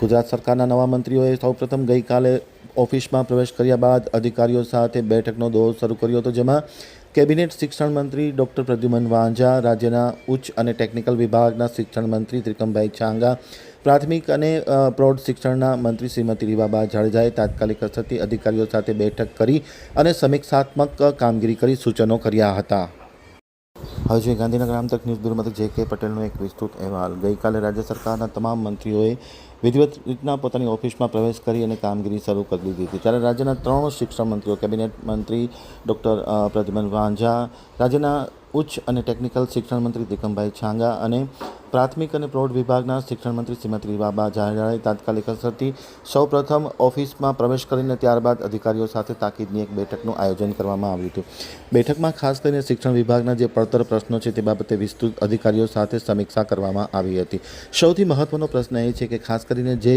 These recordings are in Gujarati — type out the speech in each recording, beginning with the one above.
ગુજરાત સરકારના નવા મંત્રીઓએ સૌપ્રથમ ગઈકાલે ઓફિસમાં પ્રવેશ કર્યા બાદ અધિકારીઓ સાથે બેઠકનો દોર શરૂ કર્યો હતો, જેમાં કેબિનેટ શિક્ષણ મંત્રી ડૉક્ટર પ્રદ્યુમન વાંઝા, રાજ્યના ઉચ્ચ અને ટેકનિકલ વિભાગના શિક્ષણ મંત્રી ત્રિકમભાઈ છાંગા, પ્રાથમિક અને પ્રૌઢ શિક્ષણના મંત્રી શ્રીમતી રીવાબા જાડેજાએ તાત્કાલિક અસરથી અધિકારીઓ સાથે બેઠક કરી અને સમીક્ષાત્મક કામગીરી કરી સૂચનો કર્યા હતા. હવે ગાંધીનગર આમતક ન્યૂઝ બ્યુરો મથક જે કે પટેલનો એક વિસ્તૃત અહેવાલ. ગઈકાલે રાજ્ય સરકારના તમામ મંત્રીઓએ વિધિવત રીતના પોતાની ઓફિસમાં પ્રવેશ કરી અને કામગીરી શરૂ કરી દીધી હતી. ત્યારે રાજ્યના ત્રણ શિક્ષણ મંત્રીઓ, કેબિનેટ મંત્રી ડૉક્ટર પ્રતિમન વાંઝા, રાજ્યના ઉચ્ચ અને ટેકનિકલ શિક્ષણ મંત્રી ત્રિકમભાઈ છાંગા અને પ્રાથમિક અને પ્રૌઢ વિભાગના શિક્ષણ મંત્રી શ્રીમતી બાબા જાહેરાએ તાત્કાલિક અસરથી સૌપ્રથમ ઓફિસમાં પ્રવેશ કરીને ત્યારબાદ અધિકારીઓ સાથે તાકીદની એક બેઠકનું આયોજન કરવામાં આવ્યું હતું. બેઠકમાં ખાસ કરીને શિક્ષણ વિભાગના જે પડતર પ્રશ્નો છે તે બાબતે વિસ્તૃત અધિકારીઓ સાથે સમીક્ષા કરવામાં આવી હતી. સૌથી મહત્ત્વનો પ્રશ્ન એ છે કે ખાસ કરીને જે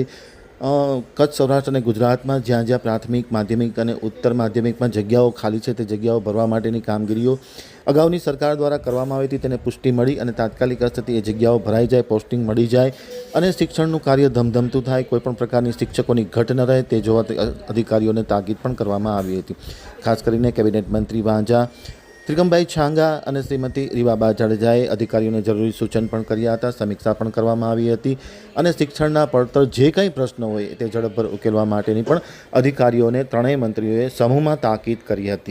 કચ્છ સૌરાષ્ટ્ર અને ગુજરાતમાં જ્યાં જ્યાં પ્રાથમિક, માધ્યમિક અને ઉત્તર માધ્યમિકમાં જગ્યાઓ ખાલી છે તે જગ્યાઓ ભરવા માટેની કામગીરીઓ અગાઉની સરકાર દ્વારા કરવામાં આવી હતી, તેને પુષ્ટિ મળી અને તાત્કાલિક અસરથી એ જગ્યાઓ ભરાઈ જાય, પોસ્ટિંગ મળી જાય અને શિક્ષણનું કાર્ય ધમધમતું થાય કોઈપણ પ્રકારની શિક્ષકોની ઘટ ન રહે તે જોવા અધિકારીઓને તાકીદ પણ કરવામાં આવી હતી. ખાસ કરીને કેબિનેટ મંત્રી વાંઝા ત્રિકમભાઈ છાંગા અને શ્રીમતી રીવાબા જાડેજાએ અધિકારીઓને જરૂરી સૂચન પણ કર્યા હતા, સમીક્ષા પણ કરવામાં આવી હતી અને શિક્ષણના પડતર જે કંઈ પ્રશ્નો હોય તે ઝડપભર ઉકેલવા માટેની પણ અધિકારીઓને ત્રણેય મંત્રીઓએ સમૂહમાં તાકીદ કરી હતી.